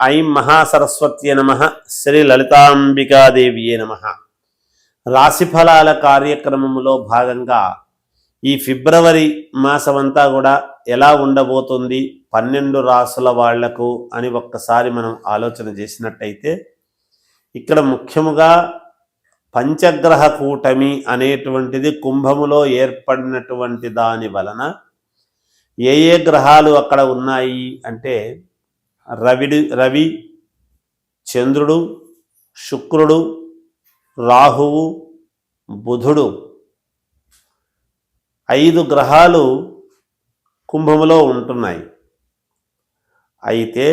ఐం మహాసరస్వత్యే నమ. శ్రీ లలితాంబికాదేవియే నమ. రాశిఫలాల కార్యక్రమంలో భాగంగా ఈ ఫిబ్రవరి మాసమంతా కూడా ఎలా ఉండబోతుంది పన్నెండు రాసుల వాళ్ళకు అని ఒక్కసారి మనం ఆలోచన చేసినట్టయితే ఇక్కడ ముఖ్యముగా పంచగ్రహ కూటమి అనేటువంటిది కుంభములో ఏర్పడినటువంటి దాని వలన ఏ ఏ గ్రహాలు అక్కడ ఉన్నాయి అంటే రవిడి రవి చంద్రుడు శుక్రుడు రాహువు బుధుడు. ఐదు గ్రహాలు కుంభములో ఉంటున్నాయి. అయితే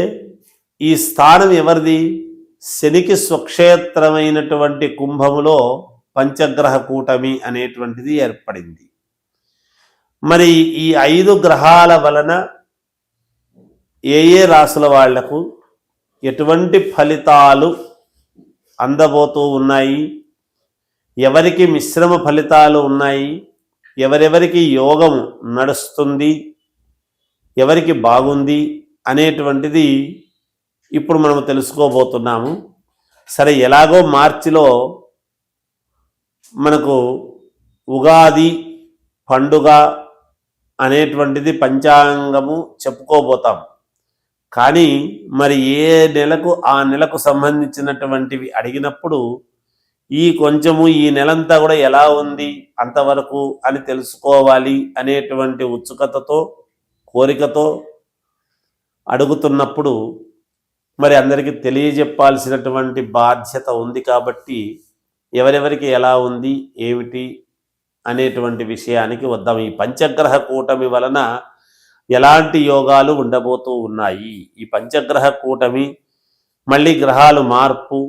ఈ స్థానం ఎవరిది? శనికి స్వక్షేత్రమైనటువంటి కుంభములో పంచగ్రహ కూటమి అనేటువంటిది ఏర్పడింది. మరి ఈ ఐదు గ్రహాల వలన ఏ ఏ రాసుల వాళ్ళకు ఎటువంటి ఫలితాలు అందబోతూ ఉన్నాయి? ఎవరికి మిశ్రమ ఫలితాలు ఉన్నాయి? ఎవరెవరికి యోగం నడుస్తుంది? ఎవరికి బాగుంది? అనేటువంటిది ఇప్పుడు మనం తెలుసుకోబోతున్నాము. సరే ఎలాగో మార్చిలో మనకు ఉగాది పండుగ అనేటువంటిది పంచాంగము చెప్పుకోబోతాం. కానీ మరి ఏ నెలకు ఆ నెలకు సంబంధించినటువంటివి అడిగినప్పుడు ఈ కొంచెము ఈ నెలంతా కూడా ఎలా ఉంది అంతవరకు అని తెలుసుకోవాలి అనేటువంటి ఉత్సుకతతో కోరికతో అడుగుతున్నప్పుడు మరి అందరికీ తెలియజెప్పాల్సినటువంటి బాధ్యత ఉంది కాబట్టి ఎవరెవరికి ఎలా ఉంది ఏమిటి అనేటువంటి విషయానికి వద్దాం. ఈ పంచగ్రహ కూటమి వలన ఎలాంటి యోగాలు ఉండబోతూ ఉన్నాయి? ఈ పంచగ్రహ కూటమి మళ్ళీ గ్రహాలు మార్పు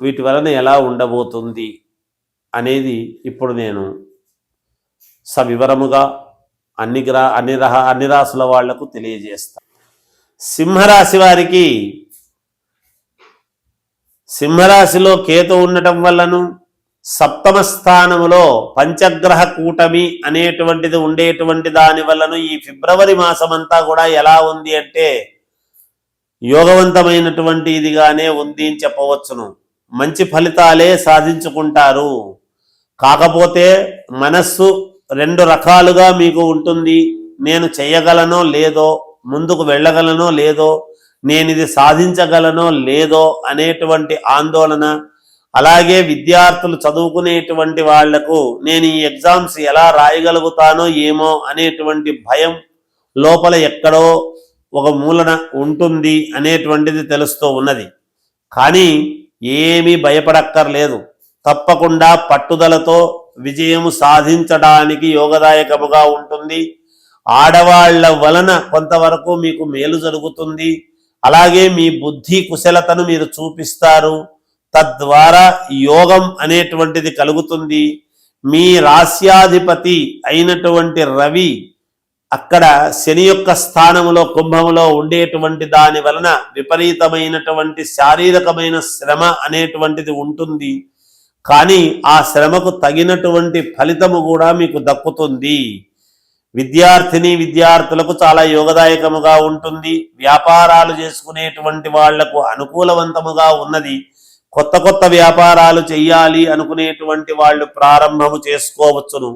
వీటి వలన ఎలా ఉండబోతుంది అనేది ఇప్పుడు నేను సవివరముగా అన్ని గ్రహ అన్ని రహ అన్ని రాసుల వాళ్ళకు తెలియజేస్తాను సింహరాశి వారికి సింహరాశిలో కేతు ఉండటం వల్లను సప్తమ స్థానములో పంచగ్రహ కూటమి అనేటువంటిది ఉండేటువంటి దాని వలన ఈ ఫిబ్రవరి మాసమంతా కూడా ఎలా ఉంది అంటే యోగవంతమైనటువంటి ఇదిగానే ఉంది అని చెప్పవచ్చును. మంచి ఫలితాలే సాధించుకుంటారు. కాకపోతే మనస్సు రెండు రకాలుగా మీకు ఉంటుంది. నేను చేయగలనో లేదో ముందుకు వెళ్ళగలనో లేదో నేను ఇది సాధించగలనో లేదో అనేటువంటి ఆందోళన అలాగే విద్యార్థులు చదువుకునేటువంటి వాళ్ళకు నేను ఈ ఎగ్జామ్స్ ఎలా రాయగలుగుతానో ఏమో అనేటువంటి భయం లోపల ఎక్కడో ఒక మూలన ఉంటుంది అనేటువంటిది తెలుస్తూ ఉన్నది. కానీ ఏమీ భయపడక్కర్లేదు. తప్పకుండా పట్టుదలతో విజయం సాధించడానికి యోగదాయకముగా ఉంటుంది. ఆడవాళ్ళ వలన కొంతవరకు మీకు మేలు జరుగుతుంది. అలాగే మీ బుద్ధి కుశలతను మీరు చూపిస్తారు. తద్వారా యోగం అనేటువంటిది కలుగుతుంది. మీ రాస్యాధిపతి అయినటువంటి రవి అక్కడ శని యొక్క స్థానంలో కుంభంలో ఉండేటువంటి దాని వలన విపరీతమైనటువంటి శారీరకమైన శ్రమ అనేటువంటిది ఉంటుంది. కానీ ఆ శ్రమకు తగినటువంటి ఫలితము కూడా మీకు దక్కుతుంది. విద్యార్థిని విద్యార్థులకు చాలా యోగదాయకముగా ఉంటుంది. వ్యాపారాలు చేసుకునేటువంటి వాళ్ళకు అనుకూలవంతముగా ఉన్నది. కొత్త కొత్త వ్యాపారాలు చెయ్యాలి అనుకునేటువంటి వాళ్ళు ప్రారంభము చేసుకోవచ్చును.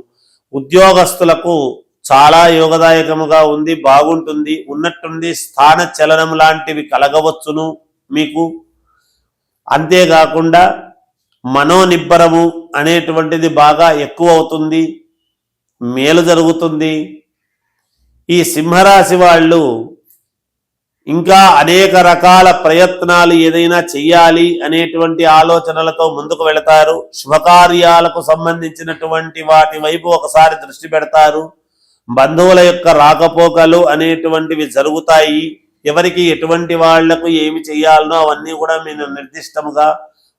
ఉద్యోగస్తులకు చాలా యోగదాయకముగా ఉంది బాగుంటుంది ఉన్నట్టుండి స్థాన చలనం లాంటివి కలగవచ్చును మీకు. అంతేకాకుండా మనోనిబ్బరము అనేటువంటిది బాగా ఎక్కువ అవుతుంది మేలు జరుగుతుంది. ఈ సింహరాశి వాళ్ళు ఇంకా అనేక రకాల ప్రయత్నాలు ఏదైనా చెయ్యాలి అనేటువంటి ఆలోచనలతో ముందుకు వెళతారు. శుభకార్యాలకు సంబంధించినటువంటి వాటి వైపు ఒకసారి దృష్టి పెడతారు. బంధువుల యొక్క రాకపోకలు అనేటువంటివి జరుగుతాయి. ఎవరికి ఎటువంటి వాళ్ళకు ఏమి చేయాలనో అవన్నీ కూడా మీరు నిర్దిష్టముగా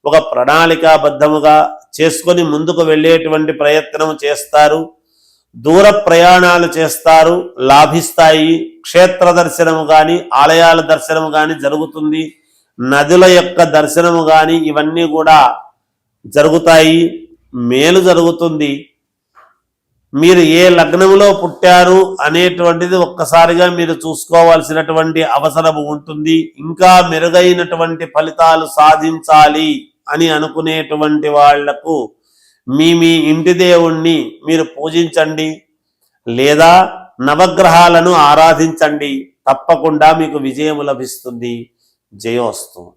ఒక ప్రణాళికాబద్ధముగా చేసుకొని ముందుకు వెళ్ళేటువంటి ప్రయత్నం చేస్తారు. దూర ప్రయాణాలు చేస్తారు లాభిస్తాయి. క్షేత్ర దర్శనము కానీ ఆలయాల దర్శనము కానీ జరుగుతుంది. నదుల యొక్క దర్శనము కానీ ఇవన్నీ కూడా జరుగుతాయి. మేలు జరుగుతుంది. మీరు ఏ లగ్నంలో పుట్టారు అనేటువంటిది ఒక్కసారిగా మీరు చూసుకోవాల్సినటువంటి అవసరం ఉంటుంది. ఇంకా మెరుగైనటువంటి ఫలితాలు సాధించాలి అని అనుకునేటువంటి వాళ్ళకు మీ మీ ఇంటి దేవుణ్ణి మీరు పూజించండి. లేదా నవగ్రహాలను ఆరాధించండి. తప్పకుండా మీకు విజయం లభిస్తుంది. జయోస్తు.